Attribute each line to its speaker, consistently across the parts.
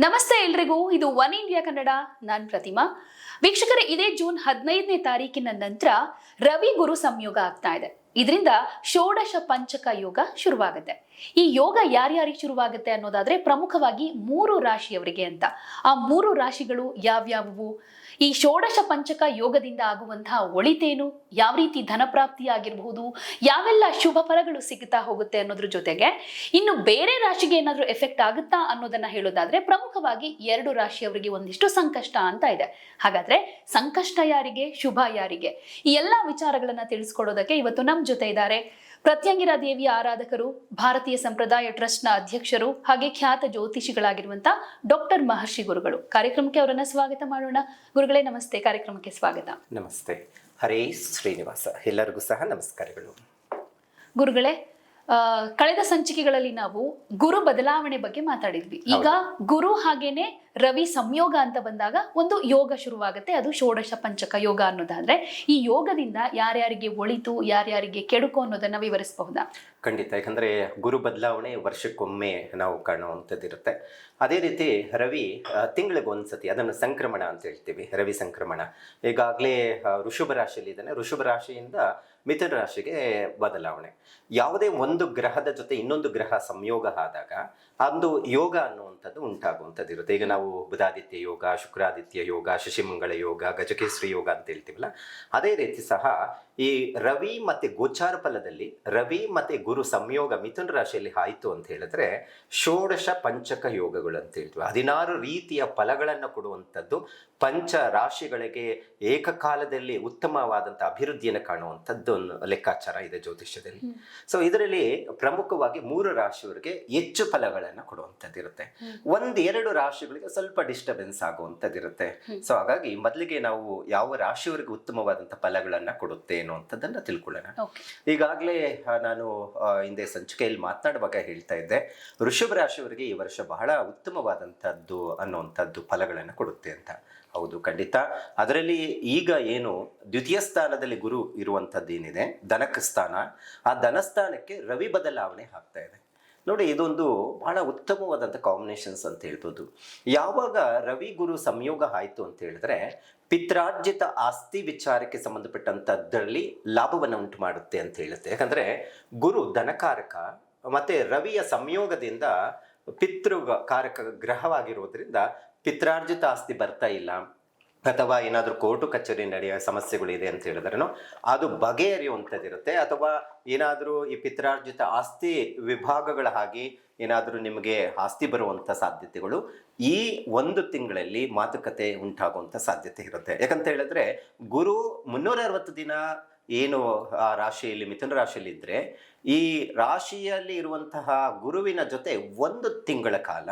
Speaker 1: ನಮಸ್ತೆ ಎಲ್ರಿಗೂ. ಇದು ಒನ್ ಇಂಡಿಯಾ ಕನ್ನಡ. ನಾನ್ ಪ್ರತಿಮಾ. ವೀಕ್ಷಕರೇ, ಇದೇ ಜೂನ್ ಹದಿನೈದನೇ ತಾರೀಕಿನ ನಂತರ ರವಿ ಗುರು ಸಂಯೋಗ ಆಗ್ತಾ ಇದೆ. ಇದರಿಂದ ಷೋಡಶ ಪಂಚಕ ಯೋಗ ಶುರುವಾಗುತ್ತೆ. ಈ ಯೋಗ ಯಾರ್ಯಾರಿಗೆ ಶುರುವಾಗುತ್ತೆ ಅನ್ನೋದಾದ್ರೆ ಪ್ರಮುಖವಾಗಿ ಮೂರು ರಾಶಿಯವರಿಗೆ ಅಂತ. ಆ ಮೂರು ರಾಶಿಗಳು ಯಾವ್ಯಾವುವು? ಈ ಷೋಡಶ ಪಂಚಕ ಯೋಗದಿಂದ ಆಗುವಂತಹ ಒಳಿತೇನು? ಯಾವ ರೀತಿ ಧನಪ್ರಾಪ್ತಿ ಆಗಿರಬಹುದು ಯಾವೆಲ್ಲ ಶುಭ ಫಲಗಳು ಸಿಗುತ್ತಾ ಹೋಗುತ್ತೆ ಅನ್ನೋದ್ರ ಜೊತೆಗೆ ಇನ್ನು ಬೇರೆ ರಾಶಿಗೆ ಏನಾದರೂ ಎಫೆಕ್ಟ್ ಆಗುತ್ತಾ ಅನ್ನೋದನ್ನ ಹೇಳೋದಾದ್ರೆ ಪ್ರಮುಖವಾಗಿ ಎರಡು ರಾಶಿಯವರಿಗೆ ಒಂದಿಷ್ಟು ಸಂಕಷ್ಟ ಅಂತ ಇದೆ. ಹಾಗಾದ್ರೆ ಸಂಕಷ್ಟ ಯಾರಿಗೆ? ಶುಭ ಯಾರಿಗೆ? ಈ ಎಲ್ಲಾ ವಿಚಾರಗಳನ್ನ ತಿಳಿಸ್ಕೊಡೋದಕ್ಕೆ ಇವತ್ತು ನಮ್ಮ ಜೊತೆ ಇದ್ದಾರೆ. ಪ್ರತ್ಯಂಗಿರಾ ದೇವಿಯ ಆರಾಧಕರು ಭಾರತೀಯ ಸಂಪ್ರದಾಯ ಟ್ರಸ್ಟ್ನ ಅಧ್ಯಕ್ಷರು ಹಾಗೆ ಖ್ಯಾತ ಜ್ಯೋತಿಷಿಗಳಾಗಿರುವಂತ ಡಾಕ್ಟರ್ ಮಹರ್ಷಿ ಗುರುಗಳು. ಕಾರ್ಯಕ್ರಮಕ್ಕೆ ಅವರನ್ನ ಸ್ವಾಗತ ಮಾಡೋಣ. ಗುರುಗಳೇ ನಮಸ್ತೆ. ಕಾರ್ಯಕ್ರಮಕ್ಕೆ ಸ್ವಾಗತ.
Speaker 2: ನಮಸ್ತೆ. ಹರೇ ಶ್ರೀನಿವಾಸ. ಎಲ್ಲರಿಗೂ ಸಹ ನಮಸ್ಕಾರಗಳು.
Speaker 1: ಗುರುಗಳೇ ಕಳೆದ ಸಂಚಿಕೆಗಳಲ್ಲಿ ನಾವು ಗುರು ಬದಲಾವಣೆ ಬಗ್ಗೆ ಮಾತಾಡಿದ್ವಿ. ಈಗ ಗುರು ಹಾಗೇನೆ ರವಿ ಸಂಯೋಗ ಅಂತ ಬಂದಾಗ ಒಂದು ಯೋಗ ಶುರುವಾಗುತ್ತೆ. ಅದು ಷೋಡಶ ಪಂಚಕ ಯೋಗ ಅನ್ನೋದಾದ್ರೆ ಈ ಯೋಗದಿಂದ ಯಾರ್ಯಾರಿಗೆ ಒಳಿತು ಯಾರ್ಯಾರಿಗೆ ಕೆಡುಕು ಅನ್ನೋದನ್ನ ವಿವರಿಸಬಹುದಾ?
Speaker 2: ಖಂಡಿತ. ಯಾಕಂದ್ರೆ ಗುರು ಬದಲಾವಣೆ ವರ್ಷಕ್ಕೊಮ್ಮೆ ನಾವು ಕಾಣುವಂಥದ್ದಿರುತ್ತೆ. ಅದೇ ರೀತಿ ರವಿ ತಿಂಗಳಿಗೆ ಒಂದ್ಸತಿ ಅದನ್ನು ಸಂಕ್ರಮಣ ಅಂತ ಹೇಳ್ತೀವಿ. ರವಿ ಸಂಕ್ರಮಣ. ಈಗಾಗಲೇ ಋಷಭ ರಾಶಿಯಲ್ಲಿ ಇದ್ದಾನೆ ಋಷಭ ರಾಶಿಯಿಂದ ಮಿಥುನ ರಾಶಿಗೆ ಬದಲಾವಣೆ. ಯಾವುದೇ ಒಂದು ಗ್ರಹದ ಜೊತೆ ಇನ್ನೊಂದು ಗ್ರಹ ಸಂಯೋಗ ಆದಾಗ ಅಂದು ಯೋಗ ಅನ್ನುವಂಥದ್ದು ಉಂಟಾಗುವಂಥದ್ದು ಇರುತ್ತೆ ಈಗ ನಾವು ಬುಧಾದಿತ್ಯ ಯೋಗ, ಶುಕ್ರಾದಿತ್ಯ ಯೋಗ, ಶಶಿಮಂಗಳ ಯೋಗ ಗಜಕೇಶ್ವರಿ ಯೋಗ ಅಂತ ಹೇಳ್ತೀವಲ್ಲ, ಅದೇ ರೀತಿ ಸಹ ಈ ರವಿ ಮತ್ತೆ ಗೋಚಾರ ಫಲದಲ್ಲಿ ರವಿ ಮತ್ತೆ ಗುರು ಸಂಯೋಗ ಮಿಥುನ ರಾಶಿಯಲ್ಲಿ ಆಯಿತು ಅಂತ ಹೇಳಿದ್ರೆ ಷೋಡಶ ಪಂಚಕ ಯೋಗಗಳು ಅಂತ ಹೇಳ್ತೀವಿ ಹದಿನಾರು ರೀತಿಯ ಫಲಗಳನ್ನು ಕೊಡುವಂಥದ್ದು ಪಂಚ ರಾಶಿಗಳಿಗೆ ಏಕಕಾಲದಲ್ಲಿ ಉತ್ತಮವಾದಂಥ ಅಭಿವೃದ್ಧಿಯನ್ನು ಕಾಣುವಂಥದ್ದು ಒಂದು ಲೆಕ್ಕಾಚಾರ ಇದೆ ಜ್ಯೋತಿಷ್ಯದಲ್ಲಿ. ಸೊ ಇದರಲ್ಲಿ ಪ್ರಮುಖವಾಗಿ ಮೂರು ರಾಶಿಯವರಿಗೆ ಹೆಚ್ಚು ಫಲಗಳನ್ನು ಕೊಡುವಂಥದ್ದಿರುತ್ತೆ ಒಂದೆರಡು ಒಂದ್ ಎರಡು ರಾಶಿಗಳಿಗೆ ಸ್ವಲ್ಪ ಡಿಸ್ಟರ್ಬೆನ್ಸ್ ಆಗುವಂಥದ್ದಿರುತ್ತೆ ಸೊ ಹಾಗಾಗಿ ಮೊದಲಿಗೆ ನಾವು ಯಾವ ರಾಶಿಯವರಿಗೆ ಉತ್ತಮವಾದಂಥ ಫಲಗಳನ್ನ ಕೊಡುತ್ತೆ ಅಂತದನ್ನ ತಿಳ್ಕೊಳ್ಳೋಣ. ಈಗಾಗಲೇ ನಾನು ಹಿಂದೆ ಸಂಚಿಕೆಯಲ್ಲಿ ಮಾತನಾಡುವಾಗ ಹೇಳ್ತಾ ಇದ್ದೆ ಋಷಭ ರಾಶಿಯವರಿಗೆ ಈ ವರ್ಷ ಬಹಳ ಉತ್ತಮವಾದಂಥದ್ದು ಅನ್ನುವಂಥದ್ದು ಫಲಗಳನ್ನು ಕೊಡುತ್ತೆ ಅಂತ. ಹೌದು ಖಂಡಿತ. ಅದರಲ್ಲಿ ಈಗ ಏನು ದ್ವಿತೀಯ ಸ್ಥಾನದಲ್ಲಿ ಗುರು ಇರುವಂಥದ್ದು ಏನಿದೆ? ಧನಕ ಸ್ಥಾನ. ಆ ಧನಸ್ಥಾನಕ್ಕೆ ರವಿ ಬದಲಾವಣೆ ಆಗ್ತಾ ಇದೆ. ನೋಡಿ, ಇದೊಂದು ಬಹಳ ಉತ್ತಮವಾದಂಥ ಕಾಂಬಿನೇಷನ್ಸ್ ಅಂತ ಹೇಳ್ಬೋದು. ಯಾವಾಗ ರವಿ ಗುರು ಸಂಯೋಗ ಆಯಿತು ಅಂತ ಹೇಳಿದ್ರೆ, ಪಿತ್ರಾರ್ಜಿತ ಆಸ್ತಿ ವಿಚಾರಕ್ಕೆ ಸಂಬಂಧಪಟ್ಟಂಥದ್ದರಲ್ಲಿ ಲಾಭವನ್ನು ಉಂಟು ಮಾಡುತ್ತೆ ಅಂತ ಹೇಳುತ್ತೆ. ಯಾಕಂದರೆ, ಗುರು ಧನಕಾರಕ ಮತ್ತು ರವಿಯ ಸಂಯೋಗದಿಂದ ಪಿತೃ ಕಾರಕ, ಗ್ರಹವಾಗಿರೋದ್ರಿಂದ ಪಿತ್ರಾರ್ಜಿತ ಆಸ್ತಿ ಬರ್ತಾ ಇಲ್ಲ. ಅಥವಾ ಏನಾದರೂ ಕೋರ್ಟು ಕಚೇರಿ ನಡೆಯೋ ಸಮಸ್ಯೆಗಳಿದೆ ಅಂತ ಹೇಳಿದ್ರೂ ಅದು ಬಗೆಹರಿಯುವಂಥದ್ದಿರುತ್ತೆ. ಅಥವಾ ಏನಾದರೂ ಈ ಪಿತ್ರಾರ್ಜಿತ ಆಸ್ತಿ ವಿಭಾಗಗಳ ಹಾಗೆ ಏನಾದರೂ ನಿಮಗೆ ಆಸ್ತಿ ಬರುವಂಥ ಸಾಧ್ಯತೆಗಳು, ಈ ಒಂದು ತಿಂಗಳಲ್ಲಿ ಮಾತುಕತೆ ಉಂಟಾಗುವಂಥ ಸಾಧ್ಯತೆ ಇರುತ್ತೆ. ಯಾಕಂತ ಹೇಳಿದ್ರೆ, ಗುರು ಮುನ್ನೂರ ಅರವತ್ತು ದಿನ ಏನು ಆ ರಾಶಿಯಲ್ಲಿ, ಮಿಥುನ ರಾಶಿಯಲ್ಲಿ ಇದ್ದರೆ ಈ ರಾಶಿಯಲ್ಲಿ ಇರುವಂತಹ ಗುರುವಿನ ಜೊತೆ ಒಂದು ತಿಂಗಳ ಕಾಲ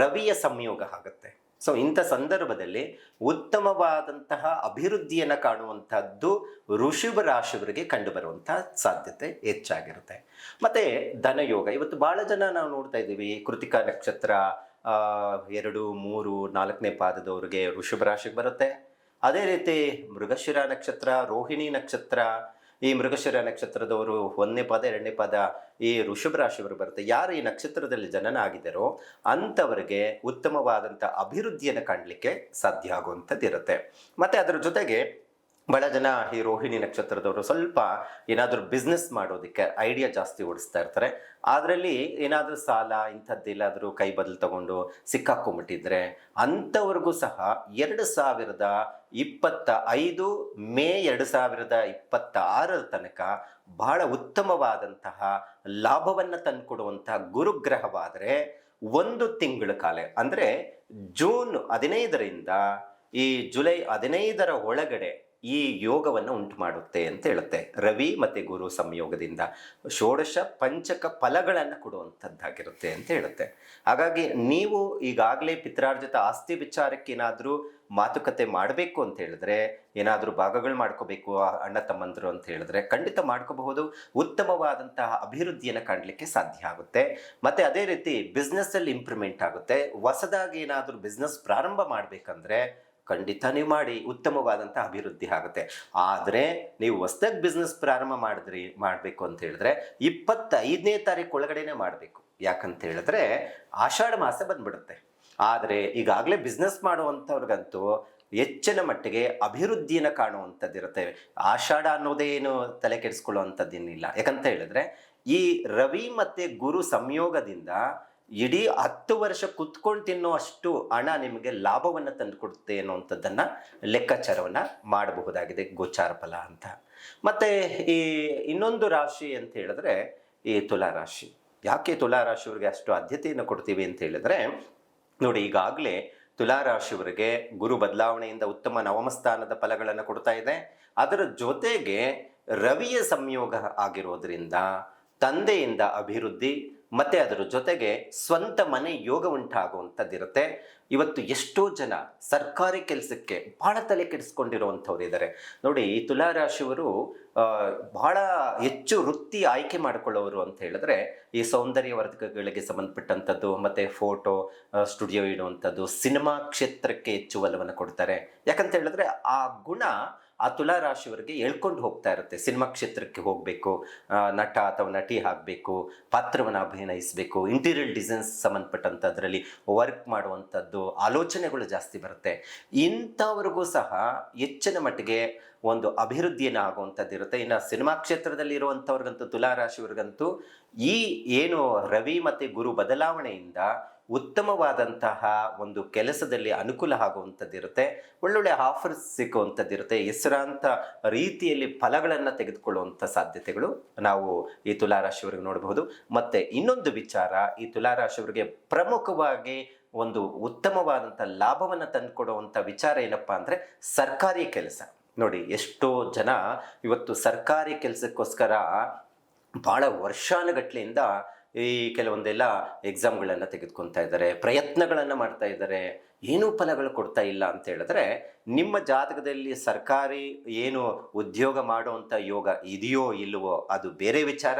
Speaker 2: ರವಿಯ ಸಂಯೋಗ ಆಗುತ್ತೆ. ಸೊ ಇಂಥ ಸಂದರ್ಭದಲ್ಲಿ ಉತ್ತಮವಾದಂತಹ ಅಭಿವೃದ್ಧಿಯನ್ನು ಕಾಣುವಂಥದ್ದು ಋಷಭ ರಾಶಿಯವರಿಗೆ ಕಂಡು ಬರುವಂತಹ ಸಾಧ್ಯತೆ ಹೆಚ್ಚಾಗಿರುತ್ತೆ. ಮತ್ತು ಧನಯೋಗ, ಇವತ್ತು ಭಾಳ ಜನ ನಾವು ನೋಡ್ತಾ ಇದ್ದೀವಿ, ಕೃತಿಕ ನಕ್ಷತ್ರ ಎರಡು, ಮೂರು, ನಾಲ್ಕನೇ ಪಾದದವ್ರಿಗೆ ಋಷಭ ರಾಶಿಗೆ ಬರುತ್ತೆ. ಅದೇ ರೀತಿ ಮೃಗಶಿರ ನಕ್ಷತ್ರ, ರೋಹಿಣಿ ನಕ್ಷತ್ರ ಈ ಮೃಗಶಿರ ನಕ್ಷತ್ರದವರು ಒಂದನೇ ಪದ, ಎರಡನೇ ಪದ ಈ ಋಷಭ ರಾಶಿಯವರು ಬರುತ್ತೆ. ಯಾರು ಈ ನಕ್ಷತ್ರದಲ್ಲಿ ಜನನ ಆಗಿದ್ದಾರೋ ಅಂಥವರಿಗೆ ಉತ್ತಮವಾದಂಥ ಅಭಿವೃದ್ಧಿಯನ್ನು ಕಾಣಲಿಕ್ಕೆ ಸಾಧ್ಯ ಆಗುವಂಥದ್ದು ಇರುತ್ತೆ. ಮತ್ತು ಅದರ ಜೊತೆಗೆ ಬಹಳ ಜನ ಈ ರೋಹಿಣಿ ನಕ್ಷತ್ರದವರು ಸ್ವಲ್ಪ ಏನಾದರೂ ಬಿಸ್ನೆಸ್ ಮಾಡೋದಕ್ಕೆ ಐಡಿಯಾ ಜಾಸ್ತಿ ಓಡಿಸ್ತಾ ಇರ್ತಾರೆ. ಅದರಲ್ಲಿ ಏನಾದರೂ ಸಾಲ ಇಂಥದ್ದೆಲ್ಲಾದರೂ ಕೈ ಬದಲು ತಗೊಂಡು ಸಿಕ್ಕಾಕೊಂಬಿಟ್ಟಿದ್ರೆ ಅಂಥವ್ರಿಗೂ ಸಹ ಎರಡು ಸಾವಿರದ ಇಪ್ಪತ್ತ ಐದು ಮೇ ಎರಡು ಸಾವಿರದ ಇಪ್ಪತ್ತ ಆರರ ತನಕ ಬಹಳ ಉತ್ತಮವಾದಂತಹ ಲಾಭವನ್ನು ತಂದುಕೊಡುವಂತಹ ಗುರುಗ್ರಹವಾದರೆ ಒಂದು ತಿಂಗಳ ಕಾಲ. ಅಂದರೆ ಜೂನ್ ಹದಿನೈದರಿಂದ ಈ ಜುಲೈ ಹದಿನೈದರ ಒಳಗಡೆ ಈ ಯೋಗವನ್ನು ಉಂಟು ಮಾಡುತ್ತೆ ಅಂತ ಹೇಳುತ್ತೆ. ರವಿ ಮತ್ತೆ ಗುರು ಸಂಯೋಗದಿಂದ ಷೋಡಶ ಪಂಚಕ ಫಲಗಳನ್ನು ಕೊಡುವಂಥದ್ದಾಗಿರುತ್ತೆ ಅಂತ ಹೇಳುತ್ತೆ. ಹಾಗಾಗಿ ನೀವು ಈಗಾಗಲೇ ಪಿತ್ರಾರ್ಜಿತ ಆಸ್ತಿ ವಿಚಾರಕ್ಕೇನಾದರೂ ಮಾತುಕತೆ ಮಾಡಬೇಕು ಅಂತ ಹೇಳಿದ್ರೆ, ಏನಾದರೂ ಭಾಗಗಳು ಮಾಡ್ಕೋಬೇಕು ಅಣ್ಣ ತಮ್ಮಂದರು ಅಂತ ಹೇಳಿದ್ರೆ ಖಂಡಿತ ಮಾಡ್ಕೋಬಹುದು. ಉತ್ತಮವಾದಂತಹ ಅಭಿವೃದ್ಧಿಯನ್ನು ಕಾಣಲಿಕ್ಕೆ ಸಾಧ್ಯ ಆಗುತ್ತೆ. ಮತ್ತು ಅದೇ ರೀತಿ ಬಿಸ್ನೆಸ್ಸಲ್ಲಿ ಇಂಪ್ರೂವ್ಮೆಂಟ್ ಆಗುತ್ತೆ. ಹೊಸದಾಗಿ ಏನಾದರೂ ಬಿಸ್ನೆಸ್ ಪ್ರಾರಂಭ ಮಾಡಬೇಕಂದ್ರೆ ಖಂಡಿತ ನೀವು ಮಾಡಿ ಉತ್ತಮವಾದಂಥ ಅಭಿವೃದ್ಧಿ ಆಗುತ್ತೆ. ಆದರೆ ನೀವು ಹೊಸ್ದಾಗಿ ಬಿಸ್ನೆಸ್ ಪ್ರಾರಂಭ ಮಾಡಿದ್ರಿ, ಮಾಡಬೇಕು ಅಂತ ಹೇಳಿದ್ರೆ ಇಪ್ಪತ್ತೈದನೇ ತಾರೀಕು ಒಳಗಡೆನೆ ಮಾಡಬೇಕು. ಯಾಕಂತ ಹೇಳಿದ್ರೆ ಆಷಾಢ ಮಾಸ ಬಂದ್ಬಿಡುತ್ತೆ. ಆದರೆ ಈಗಾಗಲೇ ಬಿಸ್ನೆಸ್ ಮಾಡುವಂಥವ್ರಿಗಂತೂ ಹೆಚ್ಚಿನ ಮಟ್ಟಿಗೆ ಅಭಿವೃದ್ಧಿಯನ್ನು ಕಾಣುವಂಥದ್ದಿರುತ್ತೆ. ಆಷಾಢ ಅನ್ನೋದೇನು ತಲೆ ಕೆಡಿಸ್ಕೊಳ್ಳುವಂಥದ್ದೇನಿಲ್ಲ ಯಾಕಂತ ಹೇಳಿದ್ರೆ ಈ ರವಿ ಮತ್ತೆ ಗುರು ಸಂಯೋಗದಿಂದ ಇಡೀ ಹತ್ತು ವರ್ಷ ಕುತ್ಕೊಂಡು ತಿನ್ನೋ ಅಷ್ಟು ಹಣ ನಿಮಗೆ ಲಾಭವನ್ನು ತಂದುಕೊಡುತ್ತೆ ಅನ್ನುವಂಥದ್ದನ್ನು ಲೆಕ್ಕಾಚಾರವನ್ನು ಮಾಡಬಹುದಾಗಿದೆ ಗೋಚಾರ ಫಲ ಅಂತ. ಮತ್ತೆ ಈ ಇನ್ನೊಂದು ರಾಶಿ ಅಂತ ಹೇಳಿದ್ರೆ ಈ ತುಲಾ ರಾಶಿ. ಯಾಕೆ ತುಲಾ ರಾಶಿಯವರಿಗೆ ಅಷ್ಟು ಆದ್ಯತೆಯನ್ನು ಕೊಡ್ತೀವಿ ಅಂತ ಹೇಳಿದ್ರೆ, ನೋಡಿ ಈಗಾಗಲೇ ತುಲಾ ರಾಶಿಯವರಿಗೆ ಗುರು ಬದಲಾವಣೆಯಿಂದ ಉತ್ತಮ ನವಮಸ್ಥಾನದ ಫಲಗಳನ್ನು ಕೊಡ್ತಾ ಇದೆ. ಅದರ ಜೊತೆಗೆ ರವಿಯ ಸಂಯೋಗ ಆಗಿರೋದ್ರಿಂದ ತಂದೆಯಿಂದ ಅಭಿವೃದ್ಧಿ ಮತ್ತೆ ಅದರ ಜೊತೆಗೆ ಸ್ವಂತ ಮನೆ ಯೋಗ ಉಂಟಾಗುವಂಥದ್ದಿರುತ್ತೆ. ಇವತ್ತು ಎಷ್ಟೋ ಜನ ಸರ್ಕಾರಿ ಕೆಲಸಕ್ಕೆ ಭಾಳ ತಲೆ ಕೆಡಿಸ್ಕೊಂಡಿರುವಂಥವ್ರು ಇದ್ದಾರೆ. ನೋಡಿ ಈ ತುಲಾ ರಾಶಿಯವರು ಆ, ಬಹಳ ಹೆಚ್ಚು ವೃತ್ತಿ ಆಯ್ಕೆ ಮಾಡಿಕೊಳ್ಳೋರು ಅಂತ ಹೇಳಿದ್ರೆ ಈ ಸೌಂದರ್ಯವರ್ಧಕಗಳಿಗೆ ಸಂಬಂಧಪಟ್ಟಂಥದ್ದು ಮತ್ತೆ ಫೋಟೋ ಸ್ಟುಡಿಯೋ ಇಡುವಂಥದ್ದು ಸಿನಿಮಾ ಕ್ಷೇತ್ರಕ್ಕೆ ಹೆಚ್ಚು ಒಲವನ್ನು ಕೊಡ್ತಾರೆ. ಯಾಕಂತ ಹೇಳಿದ್ರೆ ಆ ಗುಣ ಆ ತುಲಾ ರಾಶಿಯವರಿಗೆ ಹೇಳ್ಕೊಂಡು ಹೋಗ್ತಾ ಇರುತ್ತೆ. ಸಿನಿಮಾ ಕ್ಷೇತ್ರಕ್ಕೆ ಹೋಗಬೇಕು ನಟ ಅಥವಾ ನಟಿ ಆಗಬೇಕು, ಪಾತ್ರವನ್ನು ಅಭಿನಯಿಸಬೇಕು ಇಂಟೀರಿಯರ್ ಡಿಸೈನ್ಸ್ ಸಂಬಂಧಪಟ್ಟಂಥದ್ರಲ್ಲಿ ವರ್ಕ್ ಮಾಡುವಂಥದ್ದು ಆಲೋಚನೆಗಳು ಜಾಸ್ತಿ ಬರುತ್ತೆ. ಇಂಥವ್ರಿಗೂ ಸಹ ಹೆಚ್ಚಿನ ಮಟ್ಟಿಗೆ ಒಂದು ಅಭಿವೃದ್ಧಿಯನ್ನು ಆಗುವಂಥದ್ದು ಇರುತ್ತೆ. ಇನ್ನು ಸಿನಿಮಾ ಕ್ಷೇತ್ರದಲ್ಲಿ ಇರುವಂಥವ್ರಿಗಂತೂ ತುಲಾ ರಾಶಿಯವ್ರಿಗಂತೂ ಈ ಏನು ರವಿ ಮತ್ತು ಗುರು ಬದಲಾವಣೆಯಿಂದ ಉತ್ತಮವಾದಂತಹ ಒಂದು ಕೆಲಸದಲ್ಲಿ ಅನುಕೂಲ ಆಗುವಂಥದ್ದಿರುತ್ತೆ. ಒಳ್ಳೊಳ್ಳೆ ಆಫರ್ಸ್ ಸಿಕ್ಕುವಂಥದ್ದಿರುತ್ತೆ. ಹೆಸರಾಂತ ರೀತಿಯಲ್ಲಿ ಫಲಗಳನ್ನು ತೆಗೆದುಕೊಳ್ಳುವಂಥ ಸಾಧ್ಯತೆಗಳು ನಾವು ಈ ತುಲಾರಾಶಿಯವರಿಗೆ ನೋಡಬಹುದು. ಮತ್ತೆ ಇನ್ನೊಂದು ವಿಚಾರ, ಈ ತುಲಾರಾಶಿಯವರಿಗೆ ಪ್ರಮುಖವಾಗಿ ಒಂದು ಉತ್ತಮವಾದಂಥ ಲಾಭವನ್ನು ತಂದುಕೊಡುವಂಥ ವಿಚಾರ ಏನಪ್ಪ ಅಂದರೆ ಸರ್ಕಾರಿ ಕೆಲಸ. ನೋಡಿ, ಎಷ್ಟೋ ಜನ ಇವತ್ತು ಸರ್ಕಾರಿ ಕೆಲಸಕ್ಕೋಸ್ಕರ ಭಾಳ ವರ್ಷಾನುಗಟ್ಲೆಯಿಂದ ಈ ಕೆಲವೊಂದೆಲ್ಲ ಎಕ್ಸಾಮ್ಗಳನ್ನು ತೆಗೆದುಕೊತಾ ಇದ್ದಾರೆ, ಪ್ರಯತ್ನಗಳನ್ನು ಮಾಡ್ತಾ ಇದ್ದಾರೆ, ಏನೂ ಫಲಗಳು ಕೊಡ್ತಾ ಇಲ್ಲ ಅಂತ ಹೇಳಿದ್ರೆ ನಿಮ್ಮ ಜಾತಕದಲ್ಲಿ ಸರ್ಕಾರಿ ಏನು ಉದ್ಯೋಗ ಮಾಡುವಂಥ ಯೋಗ ಇದೆಯೋ ಇಲ್ಲವೋ ಅದು ಬೇರೆ ವಿಚಾರ.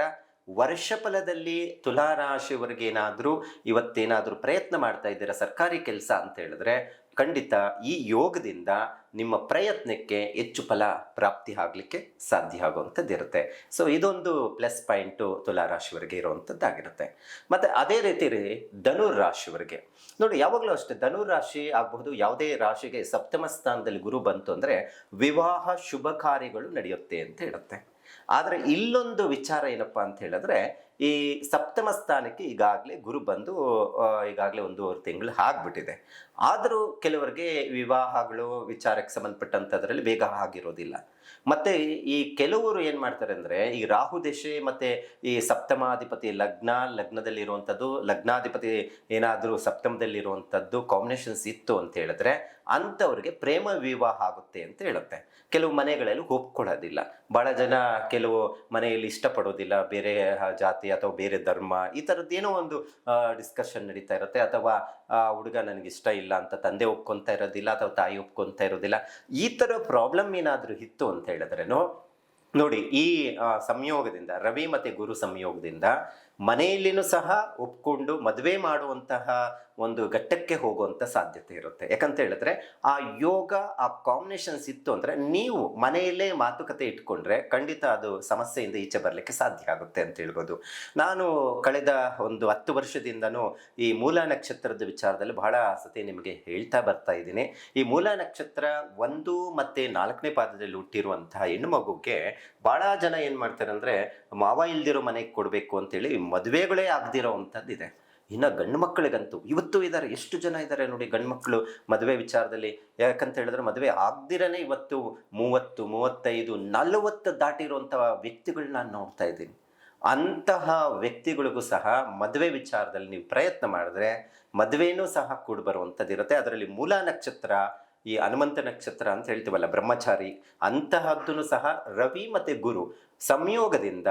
Speaker 2: ವರ್ಷ ಫಲದಲ್ಲಿ ತುಲಾರಾಶಿಯವರಿಗೆ ಏನಾದರೂ ಇವತ್ತೇನಾದರೂ ಪ್ರಯತ್ನ ಮಾಡ್ತಾ ಇದ್ದೀರಾ ಸರ್ಕಾರಿ ಕೆಲಸ ಅಂತ ಹೇಳಿದ್ರೆ ಖಂಡಿತ ಈ ಯೋಗದಿಂದ ನಿಮ್ಮ ಪ್ರಯತ್ನಕ್ಕೆ ಹೆಚ್ಚು ಫಲ ಪ್ರಾಪ್ತಿ ಆಗಲಿಕ್ಕೆ ಸಾಧ್ಯ ಆಗುವಂಥದ್ದಿರುತ್ತೆ ಸೊ ಇದೊಂದು ಪ್ಲಸ್ ಪಾಯಿಂಟು ತುಲಾರಾಶಿಯವರಿಗೆ ಇರುವಂಥದ್ದಾಗಿರುತ್ತೆ. ಮತ್ತು ಅದೇ ರೀತಿ ರೀ ಧನುರ್ ರಾಶಿಯವರಿಗೆ ನೋಡಿ, ಯಾವಾಗಲೂ ಅಷ್ಟೇ ಧನುರ್ ರಾಶಿ ಆಗಬಹುದು, ಯಾವುದೇ ರಾಶಿಗೆ ಸಪ್ತಮ ಸ್ಥಾನದಲ್ಲಿ ಗುರು ಬಂತು ಅಂದರೆ ವಿವಾಹ ಶುಭ ಕಾರ್ಯಗಳು ನಡೆಯುತ್ತೆ ಅಂತ ಹೇಳುತ್ತೆ. ಆದರೆ ಇಲ್ಲೊಂದು ವಿಚಾರ ಏನಪ್ಪ ಅಂತ ಹೇಳಿದ್ರೆ, ಈ ಸಪ್ತಮ ಸ್ಥಾನಕ್ಕೆ ಈಗಾಗಲೇ ಗುರು ಬಂದು ಈಗಾಗಲೇ ಒಂದೂವರೆ ತಿಂಗಳು ಆಗ್ಬಿಟ್ಟಿದೆ. ಆದರೂ ಕೆಲವರಿಗೆ ವಿವಾಹಗಳು, ವಿಚಾರಕ್ಕೆ ಸಂಬಂಧಪಟ್ಟಂಥದ್ರಲ್ಲಿ ಬೇಗ ಆಗಿರೋದಿಲ್ಲ. ಮತ್ತೆ ಈ ಕೆಲವರು ಏನು ಮಾಡ್ತಾರೆ ಅಂದರೆ, ಈ ರಾಹು ದಶೆ ಮತ್ತೆ ಈ ಸಪ್ತಮಾಧಿಪತಿ ಲಗ್ನ, ಲಗ್ನದಲ್ಲಿರುವಂಥದ್ದು, ಲಗ್ನಾಧಿಪತಿ ಏನಾದರೂ ಸಪ್ತಮದಲ್ಲಿರುವಂಥದ್ದು ಕಾಂಬಿನೇಷನ್ಸ್ ಇತ್ತು ಅಂತ ಹೇಳಿದ್ರೆ ಅಂಥವ್ರಿಗೆ ಪ್ರೇಮ ವಿವಾಹ ಆಗುತ್ತೆ ಅಂತ ಹೇಳುತ್ತೆ. ಕೆಲವು ಮನೆಗಳಲ್ಲಿ ಒಪ್ಕೊಳ್ಳೋದಿಲ್ಲ. ಭಾಳ ಜನ ಕೆಲವು ಮನೆಯಲ್ಲಿ ಇಷ್ಟಪಡೋದಿಲ್ಲ. ಬೇರೆ ಜಾತಿ ಅಥವಾ ಬೇರೆ ಧರ್ಮ ಈ ಥರದ್ದು ಒಂದು ಡಿಸ್ಕಷನ್ ನಡೀತಾ ಇರುತ್ತೆ. ಅಥವಾ ಹುಡುಗ ನನಗೆ ಇಷ್ಟ ಇಲ್ಲ ಅಂತ ತಂದೆ ಒಪ್ಕೊತಾ ಇರೋದಿಲ್ಲ ಅಥವಾ ತಾಯಿ ಒಪ್ಕೊತಾ ಇರೋದಿಲ್ಲ. ಈ ಥರ ಪ್ರಾಬ್ಲಮ್ ಏನಾದರೂ ಇತ್ತು ಅಂತ ಹೇಳಿದ್ರೇನು? ನೋಡಿ, ಈ ಸಂಯೋಗದಿಂದ, ರವಿ ಮತ್ತು ಗುರು ಸಂಯೋಗದಿಂದ ಮನೆಯಲ್ಲಿನೂ ಸಹ ಒಪ್ಕೊಂಡು ಮದುವೆ ಮಾಡುವಂತಹ ಒಂದು ಘಟ್ಟಕ್ಕೆ ಹೋಗುವಂಥ ಸಾಧ್ಯತೆ ಇರುತ್ತೆ. ಯಾಕಂತ ಹೇಳಿದ್ರೆ ಆ ಯೋಗ, ಆ ಕಾಂಬಿನೇಷನ್ಸ್ ಇತ್ತು ಅಂದರೆ ನೀವು ಮನೆಯಲ್ಲೇ ಮಾತುಕತೆ ಇಟ್ಕೊಂಡ್ರೆ ಖಂಡಿತ ಅದು ಸಮಸ್ಯೆಯಿಂದ ಈಚೆ ಬರಲಿಕ್ಕೆ ಸಾಧ್ಯ ಆಗುತ್ತೆ ಅಂತ ಹೇಳ್ಬೋದು. ನಾನು ಕಳೆದ ಒಂದು ಹತ್ತು ವರ್ಷದಿಂದನೂ ಈ ಮೂಲ ನಕ್ಷತ್ರದ ವಿಚಾರದಲ್ಲಿ ಬಹಳ ಸತಿ ನಿಮಗೆ ಹೇಳ್ತಾ ಬರ್ತಾ ಇದ್ದೀನಿ. ಈ ಮೂಲ ನಕ್ಷತ್ರ ಒಂದು ಮತ್ತು ನಾಲ್ಕನೇ ಪಾದದಲ್ಲಿ ಹುಟ್ಟಿರುವಂತಹ ಹೆಣ್ಣು ಮಗುಗೆ ಭಾಳ ಜನ ಏನು ಮಾಡ್ತಾರೆ ಅಂದರೆ ಮಾವ ಇಲ್ದಿರೋ ಮನೆಗೆ ಕೊಡಬೇಕು ಅಂತೇಳಿ ಮದುವೆಗಳೇ ಆಗದಿರೋ ಅಂಥದ್ದಿದೆ. ಇನ್ನು ಗಂಡು ಮಕ್ಕಳಿಗಂತೂ, ಇವತ್ತು ಇದ್ದಾರೆ ಎಷ್ಟು ಜನ ಇದ್ದಾರೆ ನೋಡಿ ಗಂಡು ಮಕ್ಕಳು ಮದುವೆ ವಿಚಾರದಲ್ಲಿ. ಯಾಕಂತ ಹೇಳಿದ್ರೆ ಮದುವೆ ಆಗ್ದಿರನೇ ಇವತ್ತು ಮೂವತ್ತು, ಮೂವತ್ತೈದು, ನಲವತ್ತು ದಾಟಿರುವಂಥ ವ್ಯಕ್ತಿಗಳನ್ನ ನಾನು ನೋಡ್ತಾ ಇದ್ದೀನಿ. ಅಂತಹ ವ್ಯಕ್ತಿಗಳಿಗೂ ಸಹ ಮದುವೆ ವಿಚಾರದಲ್ಲಿ ನೀವು ಪ್ರಯತ್ನ ಮಾಡಿದ್ರೆ ಮದುವೆನೂ ಸಹ ಕೂಡ ಬರುವಂಥದ್ದಿರುತ್ತೆ. ಅದರಲ್ಲಿ ಮೂಲ ನಕ್ಷತ್ರ, ಈ ಹನುಮಂತ ನಕ್ಷತ್ರ ಅಂತ ಹೇಳ್ತೀವಲ್ಲ ಬ್ರಹ್ಮಚಾರಿ ಅಂತಹದ್ದು ಸಹ ರವಿ ಮತ್ತು ಗುರು ಸಂಯೋಗದಿಂದ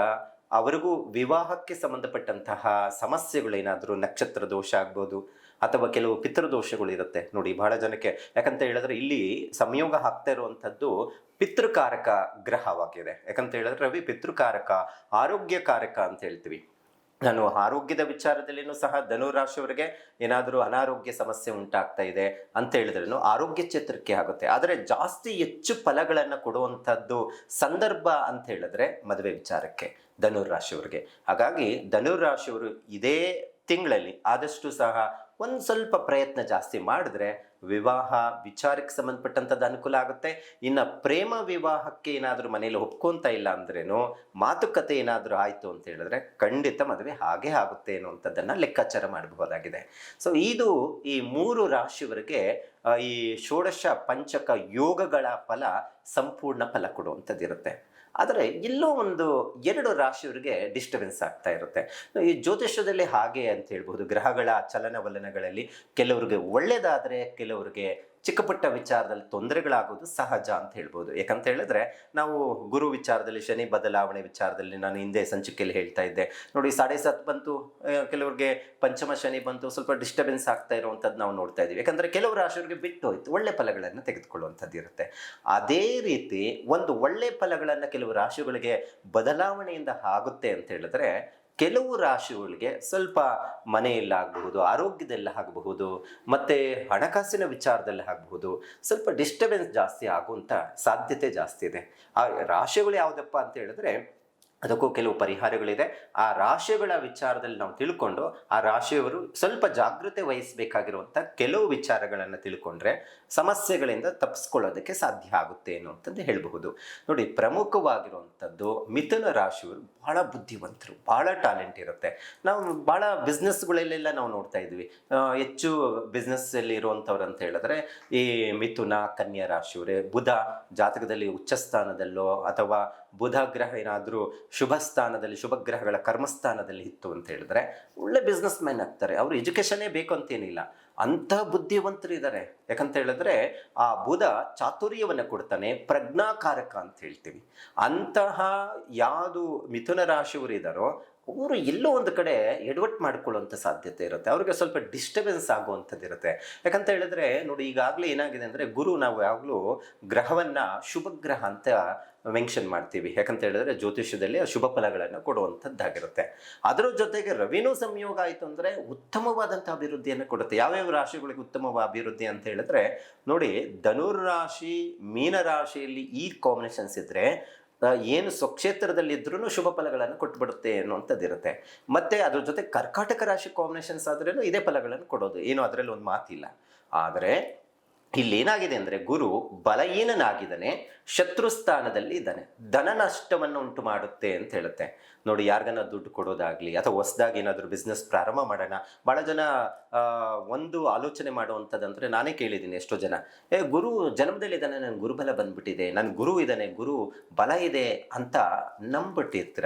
Speaker 2: ಅವರಿಗೂ ವಿವಾಹಕ್ಕೆ ಸಂಬಂಧಪಟ್ಟಂತಹ ಸಮಸ್ಯೆಗಳೇನಾದರೂ ನಕ್ಷತ್ರ ದೋಷ ಆಗ್ಬೋದು ಅಥವಾ ಕೆಲವು ಪಿತೃದೋಷಗಳು ಇರುತ್ತೆ. ನೋಡಿ, ಬಹಳ ಜನಕ್ಕೆ ಯಾಕಂತ ಹೇಳಿದ್ರೆ ಇಲ್ಲಿ ಸಂಯೋಗ ಆಗ್ತಾ ಇರುವಂಥದ್ದು ಪಿತೃಕಾರಕ ಗ್ರಹವಾಗಿದೆ. ಯಾಕಂತ ಹೇಳಿದ್ರೆ ರವಿ ಪಿತೃಕಾರಕ, ಆರೋಗ್ಯಕಾರಕ ಅಂತ ಹೇಳ್ತೀವಿ. ನಾನು ಆರೋಗ್ಯದ ವಿಚಾರದಲ್ಲಿನೂ ಸಹ ಧನು ರಾಶಿಯವರಿಗೆ ಏನಾದರೂ ಅನಾರೋಗ್ಯ ಸಮಸ್ಯೆ ಉಂಟಾಗ್ತಾ ಇದೆ ಅಂತ ಹೇಳಿದ್ರೂ ಆರೋಗ್ಯ ಚೇತರಿಕೆ ಆಗುತ್ತೆ. ಆದರೆ ಜಾಸ್ತಿ ಹೆಚ್ಚು ಫಲಗಳನ್ನು ಕೊಡುವಂಥದ್ದು ಸಂದರ್ಭ ಅಂತ ಹೇಳಿದ್ರೆ ಮದುವೆ ವಿಚಾರಕ್ಕೆ. ಧನುರಾಶಿಯವರಿಗೆ ಹಾಗಾಗಿ ಧನುರಾಶಿಯವರು ಇದೇ ತಿಂಗಳಲ್ಲಿ ಆದಷ್ಟು ಸಹ ಒಂದು ಸ್ವಲ್ಪ ಪ್ರಯತ್ನ ಜಾಸ್ತಿ ಮಾಡಿದ್ರೆ ವಿವಾಹ ವಿಚಾರಕ್ಕೆ ಸಂಬಂಧಪಟ್ಟಂಥದ್ದು ಅನುಕೂಲ ಆಗುತ್ತೆ. ಇನ್ನು ಪ್ರೇಮ ವಿವಾಹಕ್ಕೆ ಏನಾದರೂ ಮನೇಲಿ ಒಪ್ಕೊಂತ ಇಲ್ಲ ಅಂದ್ರೇನು ಮಾತುಕತೆ ಏನಾದರೂ ಆಯಿತು ಅಂತ ಹೇಳಿದ್ರೆ ಖಂಡಿತ ಮದುವೆ ಹಾಗೆ ಆಗುತ್ತೆ ಅನ್ನುವಂಥದ್ದನ್ನು ಲೆಕ್ಕಾಚಾರ ಮಾಡಬಹುದಾಗಿದೆ. ಸೊ ಇದು ಈ ಮೂರು ರಾಶಿಯವರಿಗೆ ಈ ಷೋಡಶ ಪಂಚಕ ಯೋಗಗಳ ಫಲ ಸಂಪೂರ್ಣ ಫಲ ಕೊಡುವಂಥದ್ದಿರುತ್ತೆ. ಆದರೆ ಎಲ್ಲೋ ಒಂದು ಎರಡು ರಾಶಿಯವರಿಗೆ ಡಿಸ್ಟರ್ಬೆನ್ಸ್ ಆಗ್ತಾ ಇರುತ್ತೆ. ಈ ಜ್ಯೋತಿಷ್ಯದಲ್ಲಿ ಹಾಗೆ ಅಂತ ಹೇಳ್ಬೋದು. ಗ್ರಹಗಳ ಚಲನವಲನಗಳಲ್ಲಿ ಕೆಲವರಿಗೆ ಒಳ್ಳೇದಾದರೆ ಕೆಲವ್ರಿಗೆ ಚಿಕ್ಕ ಪುಟ್ಟ ವಿಚಾರದಲ್ಲಿ ತೊಂದರೆಗಳಾಗೋದು ಸಹಜ ಅಂತ ಹೇಳ್ಬೋದು. ಯಾಕಂತ ಹೇಳಿದ್ರೆ ನಾವು ಗುರು ವಿಚಾರದಲ್ಲಿ, ಶನಿ ಬದಲಾವಣೆ ವಿಚಾರದಲ್ಲಿ ನಾನು ಹಿಂದೆ ಸಂಚಿಕೆಯಲ್ಲಿ ಹೇಳ್ತಾ ಇದ್ದೆ. ನೋಡಿ, ಸಾಡೆ ಸತ್ ಬಂತು ಕೆಲವ್ರಿಗೆ ಪಂಚಮ ಶನಿ ಬಂತು, ಸ್ವಲ್ಪ ಡಿಸ್ಟರ್ಬೆನ್ಸ್ ಆಗ್ತಾ ಇರುವಂಥದ್ದು ನಾವು ನೋಡ್ತಾ ಇದ್ದೀವಿ. ಯಾಕಂದ್ರೆ ಕೆಲವು ರಾಶಿಯವರಿಗೆ ಬಿಟ್ಟು ಹೋಯ್ತು, ಒಳ್ಳೆ ಫಲಗಳನ್ನು ತೆಗೆದುಕೊಳ್ಳುವಂಥದ್ದು ಇರುತ್ತೆ. ಅದೇ ರೀತಿ ಒಂದು ಒಳ್ಳೆ ಫಲಗಳನ್ನು ಕೆಲವು ರಾಶಿಗಳಿಗೆ ಬದಲಾವಣೆಯಿಂದ ಆಗುತ್ತೆ ಅಂತ ಹೇಳಿದ್ರೆ ಕೆಲವು ರಾಶಿಗಳಿಗೆ ಸ್ವಲ್ಪ ಮನೆಯಲ್ಲಿ ಆಗಬಹುದು, ಆರೋಗ್ಯದಲ್ಲಿ ಆಗಬಹುದು, ಮತ್ತು ಹಣಕಾಸಿನ ವಿಚಾರದಲ್ಲಿ ಆಗಬಹುದು, ಸ್ವಲ್ಪ ಡಿಸ್ಟರ್ಬೆನ್ಸ್ ಜಾಸ್ತಿ ಆಗುವಂಥ ಸಾಧ್ಯತೆ ಜಾಸ್ತಿ ಇದೆ. ಆ ರಾಶಿಗಳು ಯಾವುದಪ್ಪ ಅಂತ ಹೇಳಿದ್ರೆ ಅದಕ್ಕೂ ಕೆಲವು ಪರಿಹಾರಗಳಿದೆ. ಆ ರಾಶಿಗಳ ವಿಚಾರದಲ್ಲಿ ನಾವು ತಿಳ್ಕೊಂಡು, ಆ ರಾಶಿಯವರು ಸ್ವಲ್ಪ ಜಾಗೃತೆ ವಹಿಸಬೇಕಾಗಿರುವಂಥ ಕೆಲವು ವಿಚಾರಗಳನ್ನು ತಿಳ್ಕೊಂಡ್ರೆ ಸಮಸ್ಯೆಗಳಿಂದ ತಪ್ಪಿಸ್ಕೊಳ್ಳೋದಕ್ಕೆ ಸಾಧ್ಯ ಆಗುತ್ತೆ ಅನ್ನುವಂಥದ್ದು ಹೇಳಬಹುದು. ನೋಡಿ, ಪ್ರಮುಖವಾಗಿರುವಂಥದ್ದು ಮಿಥುನ ರಾಶಿಯವರು ಬಹಳ ಬುದ್ಧಿವಂತರು, ಬಹಳ ಟ್ಯಾಲೆಂಟ್ ಇರುತ್ತೆ. ನಾವು ಬಹಳ ಬಿಸ್ನೆಸ್ಗಳಲ್ಲೆಲ್ಲ ನಾವು ನೋಡ್ತಾ ಇದ್ವಿ. ಹೆಚ್ಚು ಬಿಸ್ನೆಸ್ಸಲ್ಲಿ ಇರುವಂಥವ್ರು ಅಂತ ಹೇಳಿದ್ರೆ ಈ ಮಿಥುನ, ಕನ್ಯಾ ರಾಶಿಯವರೇ, ಬುಧ ಜಾತಕದಲ್ಲಿ ಉಚ್ಚ ಸ್ಥಾನದಲ್ಲೋ ಅಥವಾ ಬುಧ ಗ್ರಹ ಏನಾದರೂ ಶುಭ ಸ್ಥಾನದಲ್ಲಿ ಶುಭ ಗ್ರಹಗಳ ಕರ್ಮಸ್ಥಾನದಲ್ಲಿ ಇತ್ತು ಅಂತ ಹೇಳಿದ್ರೆ ಒಳ್ಳೆ ಬಿಸ್ನೆಸ್ ಮ್ಯಾನ್ ಆಗ್ತಾರೆ. ಅವರು ಎಜುಕೇಷನ್ನೇ ಬೇಕು ಅಂತೇನಿಲ್ಲ. ಅಂತಹ ಬುದ್ಧಿವಂತರು ಇದ್ದಾರೆ ಯಾಕಂತ ಹೇಳಿದ್ರೆ ಆ ಬುಧ ಚಾತುರ್ಯವನ್ನು ಕೊಡ್ತಾನೆ, ಪ್ರಜ್ಞಾಕಾರಕ ಅಂತ ಹೇಳ್ತೀವಿ. ಅಂತಹ ಯಾವುದು ಮಿಥುನ ರಾಶಿಯವರು ಇದ್ದಾರೋ ಅವರು ಎಲ್ಲೋ ಒಂದು ಕಡೆ ಎಡವಟ್ ಮಾಡ್ಕೊಳ್ಳುವಂಥ ಸಾಧ್ಯತೆ ಇರುತ್ತೆ. ಅವ್ರಿಗೆ ಸ್ವಲ್ಪ ಡಿಸ್ಟರ್ಬೆನ್ಸ್ ಆಗುವಂಥದ್ದು ಇರುತ್ತೆ. ಯಾಕಂತ ಹೇಳಿದ್ರೆ ನೋಡಿ, ಈಗಾಗಲೇ ಏನಾಗಿದೆ ಅಂದರೆ ಗುರು ನಾವು ಯಾವಾಗಲೂ ಗ್ರಹವನ್ನು ಶುಭ ಗ್ರಹ ಅಂತ ಮೆನ್ಷನ್ ಮಾಡ್ತೀವಿ. ಯಾಕಂತ ಹೇಳಿದ್ರೆ ಜ್ಯೋತಿಷ್ಯದಲ್ಲಿ ಶುಭ ಫಲಗಳನ್ನು ಕೊಡುವಂಥದ್ದಾಗಿರುತ್ತೆ. ಅದರ ಜೊತೆಗೆ ರವಿನೂ ಸಂಯೋಗ ಆಯಿತು ಅಂದರೆ ಉತ್ತಮವಾದಂಥ ಅಭಿವೃದ್ಧಿಯನ್ನು ಕೊಡುತ್ತೆ. ಯಾವ್ಯಾವ ರಾಶಿಗಳಿಗೆ ಉತ್ತಮವಾದ ಅಭಿವೃದ್ಧಿ ಅಂತ ಹೇಳಿದ್ರೆ, ನೋಡಿ ಧನುರ್ ರಾಶಿ ಮೀನ ರಾಶಿಯಲ್ಲಿ ಈ ಕಾಂಬಿನೇಷನ್ಸ್ ಇದ್ದರೆ ಏನು ಸ್ವಕ್ಷೇತ್ರದಲ್ಲಿ ಇದ್ರೂ ಶುಭ ಫಲಗಳನ್ನು ಕೊಟ್ಬಿಡುತ್ತೆ ಅನ್ನುವಂಥದ್ದು ಇರುತ್ತೆ ಮತ್ತೆ ಅದ್ರ ಜೊತೆ ಕರ್ಕಾಟಕ ರಾಶಿ ಕಾಂಬಿನೇಷನ್ಸ್ ಆದ್ರೂ ಇದೇ ಫಲಗಳನ್ನು ಕೊಡೋದು. ಏನು ಅದರಲ್ಲಿ ಒಂದು ಮಾತಿಲ್ಲ. ಆದರೆ ಇಲ್ಲಿ ಏನಾಗಿದೆ ಅಂದರೆ ಗುರು ಬಲಹೀನನಾಗಿದ್ದಾನೆ ಶತ್ರು ಸ್ಥಾನದಲ್ಲಿ ಇದ್ದಾನೆ. ಧನ ನಷ್ಟವನ್ನು ಉಂಟು ಮಾಡುತ್ತೆ ಅಂತ ಹೇಳುತ್ತೆ. ನೋಡಿ ಯಾರಿಗನ್ನ ದುಡ್ಡು ಕೊಡೋದಾಗ್ಲಿ ಅಥವಾ ಹೊಸದಾಗಿ ಏನಾದರೂ ಬಿಸ್ನೆಸ್ ಪ್ರಾರಂಭ ಮಾಡೋಣ ಭಾಳ ಜನ ಒಂದು ಆಲೋಚನೆ ಮಾಡುವಂಥದ್ದಂದ್ರೆ ನಾನೇ ಕೇಳಿದ್ದೀನಿ ಎಷ್ಟೋ ಜನ. ಏ, ಗುರು ಜನ್ಮದಲ್ಲಿ ಜನ್ಮದಲ್ಲಿದ್ದಾನೆ ನನ್ನ ಗುರುಬಲ ಬಂದ್ಬಿಟ್ಟಿದೆ ನನ್ನ ಗುರು ಇದ್ದಾನೆ, ಗುರು ಬಲ ಇದೆ ಅಂತ ನಂಬಿಟ್ಟಿರ್ತೀರ.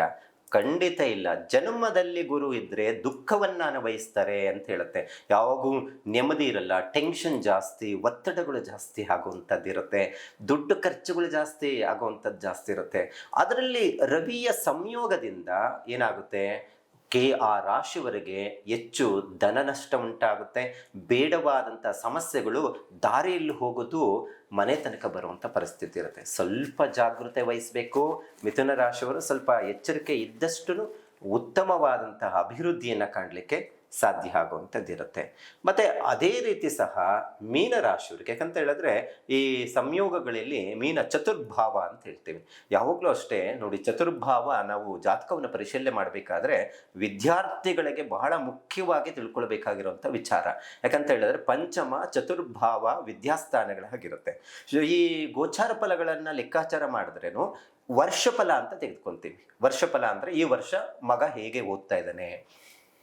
Speaker 2: ಖಂಡಿತ ಇಲ್ಲ. ಜನ್ಮದಲ್ಲಿ ಗುರು ಇದ್ರೆ ದುಃಖವನ್ನ ಅನುಭವಿಸ್ತಾರೆ ಅಂತ ಹೇಳುತ್ತೆ. ಯಾವಾಗೂ ನೆಮ್ಮದಿ ಇರಲ್ಲ ಟೆನ್ಷನ್ ಜಾಸ್ತಿ, ಒತ್ತಡಗಳು ಜಾಸ್ತಿ ಆಗುವಂಥದ್ದು ಇರುತ್ತೆ. ದುಡ್ಡು ಖರ್ಚುಗಳು ಜಾಸ್ತಿ ಆಗುವಂಥದ್ದು ಜಾಸ್ತಿ ಇರುತ್ತೆ. ಅದರಲ್ಲಿ ರವಿಯ ಸಂಯೋಗದಿಂದ ಏನಾಗುತ್ತೆ? ಕೆ ಆ ರಾಶಿವರೆಗೆ ಹೆಚ್ಚು ಧನ ನಷ್ಟ ಉಂಟಾಗುತ್ತೆ. ಬೇಡವಾದಂಥ ಸಮಸ್ಯೆಗಳು ದಾರಿಯಲ್ಲಿ ಹೋಗೋದು ಮನೆ ತನಕ ಬರುವಂಥ ಪರಿಸ್ಥಿತಿ ಇರುತ್ತೆ. ಸ್ವಲ್ಪ ಜಾಗೃತೆ ವಹಿಸಬೇಕು. ಮಿಥುನ ರಾಶಿಯವರು ಸ್ವಲ್ಪ ಎಚ್ಚರಿಕೆ ಇದ್ದಷ್ಟು ಉತ್ತಮವಾದಂತಹ ಅಭಿವೃದ್ಧಿಯನ್ನು ಕಾಣಲಿಕ್ಕೆ ಸಾಧ್ಯ ಆಗುವಂಥದ್ದಿರುತ್ತೆ ಮತ್ತು ಅದೇ ರೀತಿ ಸಹ ಮೀನ ರಾಶಿಯವರಿಗೆ ಯಾಕಂತ ಹೇಳಿದ್ರೆ ಈ ಸಂಯೋಗಗಳಲ್ಲಿ ಮೀನ ಚತುರ್ಭಾವ ಅಂತ ಹೇಳ್ತೀವಿ. ಯಾವಾಗಲೂ ಅಷ್ಟೇ ನೋಡಿ, ಚತುರ್ಭಾವ ನಾವು ಜಾತಕವನ್ನು ಪರಿಶೀಲನೆ ಮಾಡಬೇಕಾದ್ರೆ ವಿದ್ಯಾರ್ಥಿಗಳಿಗೆ ಬಹಳ ಮುಖ್ಯವಾಗಿ ತಿಳ್ಕೊಳ್ಬೇಕಾಗಿರುವಂಥ ವಿಚಾರ. ಯಾಕಂತ ಹೇಳಿದ್ರೆ ಪಂಚಮ, ಚತುರ್ಭಾವ ವಿದ್ಯಾಸ್ಥಾನಗಳಾಗಿರುತ್ತೆ ಈ ಗೋಚಾರ ಫಲಗಳನ್ನು ಲೆಕ್ಕಾಚಾರ ಮಾಡಿದ್ರೇನು ವರ್ಷಫಲ ಅಂತ ತೆಗೆದುಕೊಂತೀವಿ. ವರ್ಷಫಲ ಅಂದರೆ ಈ ವರ್ಷ ಮಗ ಹೇಗೆ ಓದ್ತಾ ಇದ್ದಾನೆ?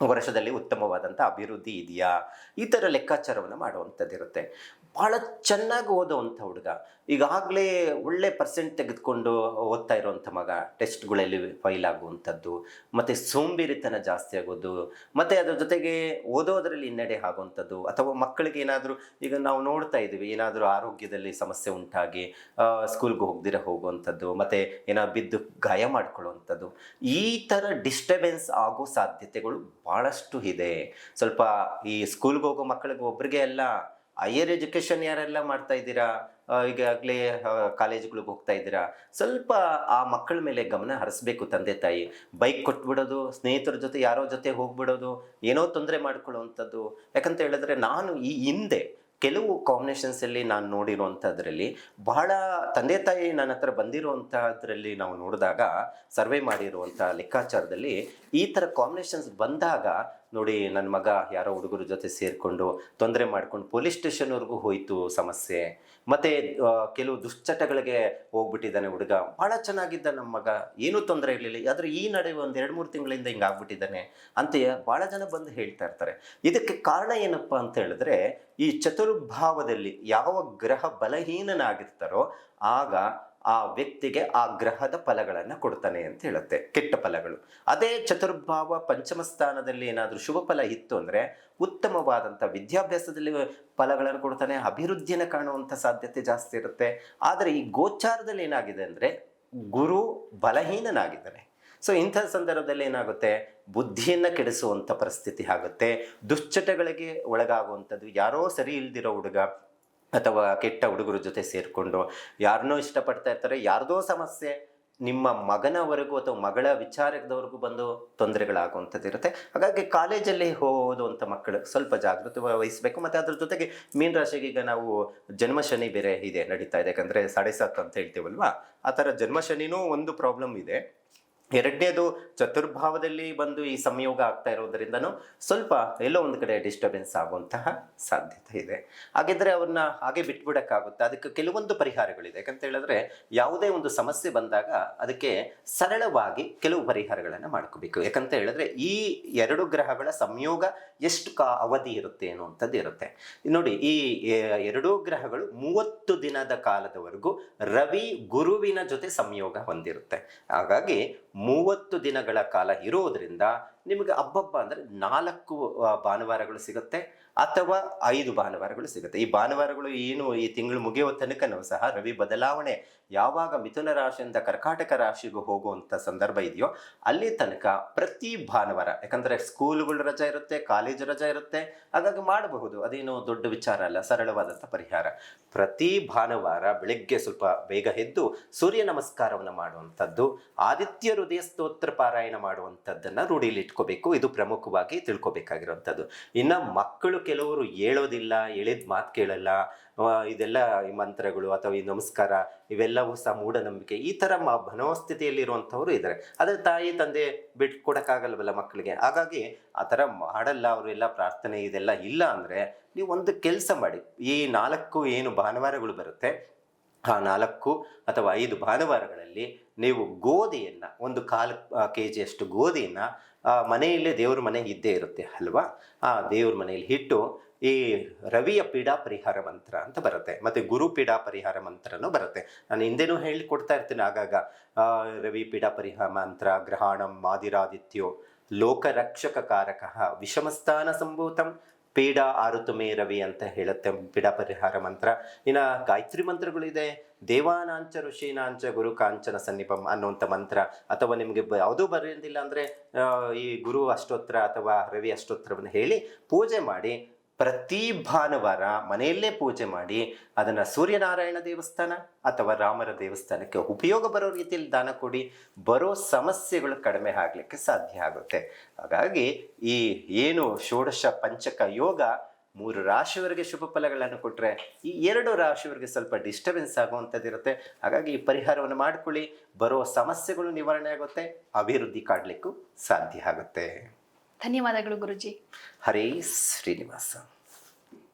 Speaker 2: ವರ್ಷದಲ್ಲಿ ಉತ್ತಮವಾದಂಥ ಅಭಿವೃದ್ಧಿ ಇದೆಯಾ? ಈ ಥರ ಲೆಕ್ಕಾಚಾರವನ್ನು ಮಾಡುವಂಥದ್ದಿರುತ್ತೆ. ಭಾಳ ಚೆನ್ನಾಗಿ ಓದೋವಂಥ ಹುಡುಗ. ಈಗಾಗಲೇ ಒಳ್ಳೆ ಪರ್ಸೆಂಟ್ ತೆಗೆದುಕೊಂಡು ಓದ್ತಾ ಇರುವಂಥ ಮಗ ಟೆಸ್ಟ್ಗಳಲ್ಲಿ ಫೈಲ್ ಆಗುವಂಥದ್ದು, ಮತ್ತು ಸೋಂಬೇರಿತನ ಜಾಸ್ತಿ ಆಗೋದು, ಮತ್ತು ಅದ್ರ ಜೊತೆಗೆ ಓದೋದರಲ್ಲಿ ಹಿನ್ನಡೆ ಆಗುವಂಥದ್ದು, ಅಥವಾ ಮಕ್ಕಳಿಗೆ ಏನಾದರೂ, ಈಗ ನಾವು ನೋಡ್ತಾ ಇದ್ದೀವಿ, ಏನಾದರೂ ಆರೋಗ್ಯದಲ್ಲಿ ಸಮಸ್ಯೆ ಉಂಟಾಗಿ ಸ್ಕೂಲ್ಗೆ ಹೋಗ್ದಿರ ಹೋಗುವಂಥದ್ದು, ಮತ್ತು ಏನಾದ್ರು ಬಿದ್ದು ಗಾಯ ಮಾಡ್ಕೊಳ್ಳುವಂಥದ್ದು, ಈ ಥರ ಡಿಸ್ಟರ್ಬೆನ್ಸ್ ಆಗೋ ಸಾಧ್ಯತೆಗಳು ಭಾಳಷ್ಟು ಇದೆ. ಸ್ವಲ್ಪ ಈ ಸ್ಕೂಲ್ಗೆ ಹೋಗೋ ಮಕ್ಕಳಿಗೆ ಒಬ್ರಿಗೆ ಎಲ್ಲ ಹೈಯರ್ ಎಜುಕೇಷನ್ ಯಾರೆಲ್ಲ ಮಾಡ್ತಾ ಇದ್ದೀರಾ? ಈಗಾಗಲೇ ಕಾಲೇಜ್ಗಳಿಗೆ ಹೋಗ್ತಾ ಇದ್ದೀರಾ? ಸ್ವಲ್ಪ ಆ ಮಕ್ಕಳ ಮೇಲೆ ಗಮನ ಹರಿಸ್ಬೇಕು ತಂದೆ ತಾಯಿ. ಬೈಕ್ ಕೊಟ್ಬಿಡೋದು, ಸ್ನೇಹಿತರ ಜೊತೆ ಯಾರೋ ಜೊತೆ ಹೋಗ್ಬಿಡೋದು, ಏನೋ ತೊಂದರೆ ಮಾಡ್ಕೊಳ್ಳುವಂಥದ್ದು. ಯಾಕಂತ ಹೇಳಿದ್ರೆ ನಾನು ಈ ಹಿಂದೆ ಕೆಲವು ಕಾಂಬಿನೇಷನ್ಸಲ್ಲಿ ನಾನು ನೋಡಿರುವಂಥದ್ರಲ್ಲಿ ಬಹಳ ತಂದೆ ತಾಯಿ ನನ್ನ ಹತ್ರ ಬಂದಿರುವಂಥದ್ರಲ್ಲಿ ನಾವು ನೋಡಿದಾಗ ಸರ್ವೆ ಮಾಡಿರುವಂಥ ಲೆಕ್ಕಾಚಾರದಲ್ಲಿ ಈ ಥರ ಕಾಂಬಿನೇಷನ್ಸ್ ಬಂದಾಗ ನೋಡಿ ನನ್ನ ಮಗ ಯಾರೋ ಹುಡುಗರ ಜೊತೆ ಸೇರಿಕೊಂಡು ತೊಂದರೆ ಮಾಡ್ಕೊಂಡು ಪೊಲೀಸ್ ಸ್ಟೇಷನ್ವರೆಗೂ ಹೋಯಿತು ಸಮಸ್ಯೆ. ಮತ್ತು ಕೆಲವು ದುಶ್ಚಟಗಳಿಗೆ ಹೋಗ್ಬಿಟ್ಟಿದ್ದಾನೆ ಹುಡುಗ. ಭಾಳ ಚೆನ್ನಾಗಿದ್ದ ನಮ್ಮ ಮಗ. ಏನೂ ತೊಂದರೆ ಇರಲಿಲ್ಲ. ಆದರೆ ಈ ನಡುವೆ ಒಂದು ಎರಡು ಮೂರು ತಿಂಗಳಿಂದ ಹಿಂಗೆ ಆಗ್ಬಿಟ್ಟಿದ್ದಾನೆ ಅಂತ ಭಾಳ ಜನ ಬಂದು ಹೇಳ್ತಾ ಇರ್ತಾರೆ. ಇದಕ್ಕೆ ಕಾರಣ ಏನಪ್ಪ ಅಂತ ಹೇಳಿದ್ರೆ, ಈ ಚತುರ್ಭಾವದಲ್ಲಿ ಯಾವ ಗ್ರಹ ಬಲಹೀನನಾಗಿರ್ತಾರೋ, ಆಗ ಆ ವ್ಯಕ್ತಿಗೆ ಆ ಗ್ರಹದ ಫಲಗಳನ್ನು ಕೊಡ್ತಾನೆ ಅಂತ ಹೇಳುತ್ತೆ, ಕೆಟ್ಟ ಫಲಗಳು. ಅದೇ ಚತುರ್ಭಾವ ಪಂಚಮ ಸ್ಥಾನದಲ್ಲಿ ಏನಾದರೂ ಶುಭ ಫಲ ಇತ್ತು ಅಂದರೆ ಉತ್ತಮವಾದಂಥ ವಿದ್ಯಾಭ್ಯಾಸದಲ್ಲಿ ಫಲಗಳನ್ನು ಕೊಡ್ತಾನೆ ಅಭಿವೃದ್ಧಿಯನ್ನು ಕಾಣುವಂಥ ಸಾಧ್ಯತೆ ಜಾಸ್ತಿ ಇರುತ್ತೆ. ಆದರೆ ಈ ಗೋಚಾರದಲ್ಲಿ ಏನಾಗಿದೆ ಅಂದರೆ ಗುರು ಬಲಹೀನನಾಗಿದ್ದಾನೆ. ಸೊ ಇಂಥ ಸಂದರ್ಭದಲ್ಲಿ ಏನಾಗುತ್ತೆ? ಬುದ್ಧಿಯನ್ನು ಕೆಡಿಸುವಂಥ ಪರಿಸ್ಥಿತಿ ಆಗುತ್ತೆ. ದುಶ್ಚಟಗಳಿಗೆ ಒಳಗಾಗುವಂಥದ್ದು ಯಾರೋ ಸರಿ ಇಲ್ದಿರೋ ಹುಡುಗ ಅಥವಾ ಕೆಟ್ಟ ಹುಡುಗರ ಜೊತೆ ಸೇರಿಕೊಂಡು ಯಾರನ್ನೋ ಇಷ್ಟಪಡ್ತಾ ಇರ್ತಾರೆ, ಯಾರದೋ ಸಮಸ್ಯೆ ನಿಮ್ಮ ಮಗನವರೆಗೂ ಅಥವಾ ಮಗಳ ವಿಚಾರದವರೆಗೂ ಬಂದು ತೊಂದರೆಗಳಾಗುವಂಥದ್ದು ಇರುತ್ತೆ. ಹಾಗಾಗಿ ಕಾಲೇಜಲ್ಲಿ ಓದುವಂಥ ಮಕ್ಕಳು ಸ್ವಲ್ಪ ಜಾಗೃತಿ ವಹಿಸಬೇಕು. ಮತ್ತು ಅದ್ರ ಜೊತೆಗೆ ಮೀನ ರಾಶಿಗೆ ಈಗ ನಾವು ಜನ್ಮ ಶನಿ ಬೇರೆ ಇದೆ ನಡೀತಾ ಇದೆ. ಯಾಕಂದರೆ ಸಾಡೆ ಸಾತ್ ಅಂತ ಹೇಳ್ತೀವಲ್ವಾ? ಆ ಥರ ಜನ್ಮ ಶನಿನೂ ಒಂದು ಪ್ರಾಬ್ಲಮ್ ಇದೆ. ಎರಡನೇದು ಚತುರ್ಭಾವದಲ್ಲಿ ಬಂದು ಈ ಸಂಯೋಗ ಆಗ್ತಾ ಇರೋದ್ರಿಂದನೂ ಸ್ವಲ್ಪ ಎಲ್ಲೋ ಒಂದು ಕಡೆ ಡಿಸ್ಟರ್ಬೆನ್ಸ್ ಆಗುವಂತಹ ಸಾಧ್ಯತೆ ಇದೆ. ಹಾಗಿದ್ರೆ ಅವ್ರನ್ನ ಹಾಗೆ ಬಿಟ್ಬಿಡಕ್ಕಾಗುತ್ತೆ? ಅದಕ್ಕೆ ಕೆಲವೊಂದು ಪರಿಹಾರಗಳಿದೆ. ಯಾಕಂತ ಹೇಳಿದ್ರೆ ಯಾವುದೇ ಒಂದು ಸಮಸ್ಯೆ ಬಂದಾಗ ಅದಕ್ಕೆ ಸರಳವಾಗಿ ಕೆಲವು ಪರಿಹಾರಗಳನ್ನು ಮಾಡ್ಕೋಬೇಕು. ಯಾಕಂತ ಹೇಳಿದ್ರೆ ಈ ಎರಡು ಗ್ರಹಗಳ ಸಂಯೋಗ ಎಷ್ಟು ಕಾ ಅವಧಿ ಇರುತ್ತೆ ಅನ್ನುವಂಥದ್ದು ಇರುತ್ತೆ. ನೋಡಿ, ಈ ಎರಡೂ ಗ್ರಹಗಳು ಮೂವತ್ತು ದಿನದ ಕಾಲದವರೆಗೂ ರವಿ ಗುರುವಿನ ಜೊತೆ ಸಂಯೋಗ ಹೊಂದಿರುತ್ತೆ. ಹಾಗಾಗಿ ಮೂವತ್ತು ದಿನಗಳ ಕಾಲ ಇರೋದರಿಂದ ನಿಮಗೆ ಹಬ್ಬಬ್ಬ ಅಂದರೆ ನಾಲ್ಕು ಭಾನುವಾರಗಳು ಸಿಗುತ್ತೆ. ಅಥವಾ ಐದು ಭಾನುವಾರಗಳು ಸಿಗುತ್ತೆ. ಈ ಭಾನುವಾರಗಳು ಏನು ಈ ತಿಂಗಳು ಮುಗಿಯುವ ತನಕನೂ ಸಹ ರವಿ ಬದಲಾವಣೆ ಯಾವಾಗ ಮಿಥುನ ರಾಶಿಯಿಂದ ಕರ್ಕಾಟಕ ರಾಶಿಗೂ ಹೋಗುವಂಥ ಸಂದರ್ಭ ಇದೆಯೋ ಅಲ್ಲಿ ತನಕ ಪ್ರತಿ ಭಾನುವಾರ, ಯಾಕಂದರೆ ಸ್ಕೂಲ್ಗಳು ರಜೆ ಇರುತ್ತೆ ಕಾಲೇಜು ರಜೆ ಇರುತ್ತೆ, ಹಾಗಾಗಿ ಮಾಡಬಹುದು. ಅದೇನು ದೊಡ್ಡ ವಿಚಾರ ಅಲ್ಲ ಸರಳವಾದಂಥ ಪರಿಹಾರ. ಪ್ರತಿ ಭಾನುವಾರ ಬೆಳಗ್ಗೆ ಸ್ವಲ್ಪ ಬೇಗ ಎದ್ದು ಸೂರ್ಯ ನಮಸ್ಕಾರವನ್ನು ಮಾಡುವಂಥದ್ದು, ಆದಿತ್ಯ ಹೃದಯ ಸ್ತೋತ್ರ ಪಾರಾಯಣ ಮಾಡುವಂಥದ್ದನ್ನು ರೂಢಿಯಲ್ಲಿ ಇಟ್ಕೋಬೇಕು. ಇದು ಪ್ರಮುಖವಾಗಿ ತಿಳ್ಕೊಬೇಕಾಗಿರುವಂಥದ್ದು. ಇನ್ನು ಮಕ್ಕಳು ಕೆಲವರು ಹೇಳೋದಿಲ್ಲ, ಹೇಳಿದ ಮಾತು ಕೇಳಲ್ಲ. ಇದೆಲ್ಲ ಈ ಮಂತ್ರಗಳು ಅಥವಾ ಈ ನಮಸ್ಕಾರ, ಇವೆಲ್ಲವೂ ಸಹ ಮೂಢನಂಬಿಕೆ. ಈ ಥರ ಮ, ಮನೋಸ್ಥಿತಿಯಲ್ಲಿರುವಂಥವ್ರು ಇದ್ದಾರೆ ಆದರೆ ತಾಯಿ, ತಂದೆ ಬಿಟ್ಕೊಡೋಕ್ಕಾಗಲ್ವಲ್ಲ ಮಕ್ಕಳಿಗೆ? ಹಾಗಾಗಿ ಆ ಥರ ಮಾಡಲ್ಲ ಅವರೆಲ್ಲ ಪ್ರಾರ್ಥನೆ ಇದೆಲ್ಲ ಇಲ್ಲ ಅಂದರೆ ನೀವು ಒಂದು ಕೆಲಸ ಮಾಡಿ. ಈ ನಾಲ್ಕು ಏನು ಭಾನುವಾರಗಳು ಬರುತ್ತೆ ಆ ನಾಲ್ಕು ಅಥವಾ ಐದು ಭಾನುವಾರಗಳಲ್ಲಿ ನೀವು ಗೋಧಿಯನ್ನು, ಒಂದು ಕಾಲು ಕೆ ಜಿಯಷ್ಟು ಗೋಧಿಯನ್ನು ಮನೆಯಲ್ಲೇ ದೇವ್ರ ಮನೆ ಇದ್ದೇ ಇರುತ್ತೆ ಅಲ್ವಾ? ಆ ದೇವ್ರ ಮನೆಯಲ್ಲಿ ಹಿಟ್ಟು ಈ ರವಿಯ ಪೀಡಾ ಪರಿಹಾರ ಮಂತ್ರ ಅಂತ ಬರುತ್ತೆ. ಮತ್ತು ಗುರು ಪೀಡಾ ಪರಿಹಾರ ಮಂತ್ರನೂ ಬರುತ್ತೆ. ನಾನು ಹಿಂದೆನೂ ಹೇಳಿ ಕೊಡ್ತಾ ಇರ್ತೀನಿ ಆಗಾಗ. ರವಿ ಪೀಡಾ ಪರಿಹಾರ ಮಂತ್ರ, ಗ್ರಹಣಂ ಮಾದಿರಾದಿತ್ಯೋ ಲೋಕರಕ್ಷಕ ಕಾರಕಃ, ವಿಷಮಸ್ಥಾನ ಸಂಭೂತಂ ಪೀಡಾ ಆರುತು ಮೇ ರವಿ ಅಂತ ಹೇಳುತ್ತೆ ಪೀಡಾ ಪರಿಹಾರ ಮಂತ್ರ. ಇನ್ನು ಗಾಯತ್ರಿ ಮಂತ್ರಗಳಿದೆ. ದೇವಾನಾಂಚ ಋಷೀನಾಂಚ ಗುರು ಕಾಂಚನ ಸನ್ನಿಪಂ ಅನ್ನುವಂಥ ಮಂತ್ರ. ಅಥವಾ ನಿಮಗೆ ಯಾವುದೂ ಬರೆಯೋದಿಲ್ಲ ಅಂದರೆ ಈ ಗುರು ಅಷ್ಟೋತ್ರ ಅಥವಾ ರವಿ ಅಷ್ಟೋತ್ರವನ್ನು ಹೇಳಿ ಪೂಜೆ ಮಾಡಿ ಪ್ರತಿ ಭಾನುವಾರ ಮನೆಯಲ್ಲೇ ಪೂಜೆ ಮಾಡಿ ಅದನ್ನು ಸೂರ್ಯನಾರಾಯಣ ದೇವಸ್ಥಾನ ಅಥವಾ ರಾಮರ ದೇವಸ್ಥಾನಕ್ಕೆ ಉಪಯೋಗ ಬರೋ ರೀತಿಯಲ್ಲಿ ದಾನ ಕೊಡಿ, ಬರೋ ಸಮಸ್ಯೆಗಳು ಕಡಿಮೆ ಆಗಲಿಕ್ಕೆ ಸಾಧ್ಯ ಆಗುತ್ತೆ. ಹಾಗಾಗಿ ಈ ಏನು ಷೋಡಶ ಪಂಚಕ ಯೋಗ ಮೂರು ರಾಶಿಯವರಿಗೆ ಶುಭ ಫಲಗಳನ್ನು ಕೊಟ್ಟರೆ ಈ ಎರಡು ರಾಶಿಯವರಿಗೆ ಸ್ವಲ್ಪ ಡಿಸ್ಟರ್ಬೆನ್ಸ್ ಆಗುವಂಥದ್ದು ಇರುತ್ತೆ. ಹಾಗಾಗಿ ಈ ಪರಿಹಾರವನ್ನು ಮಾಡಿಕೊಳ್ಳಿ, ಬರೋ ಸಮಸ್ಯೆಗಳು ನಿವಾರಣೆ ಆಗುತ್ತೆ, ಅಭಿವೃದ್ಧಿ ಕಾಡಲಿಕ್ಕೂ ಸಾಧ್ಯ ಆಗುತ್ತೆ.
Speaker 1: ಧನ್ಯವಾದಗಳು ಗುರುಜಿ.
Speaker 2: ಹರೇ ಶ್ರೀನಿವಾಸ.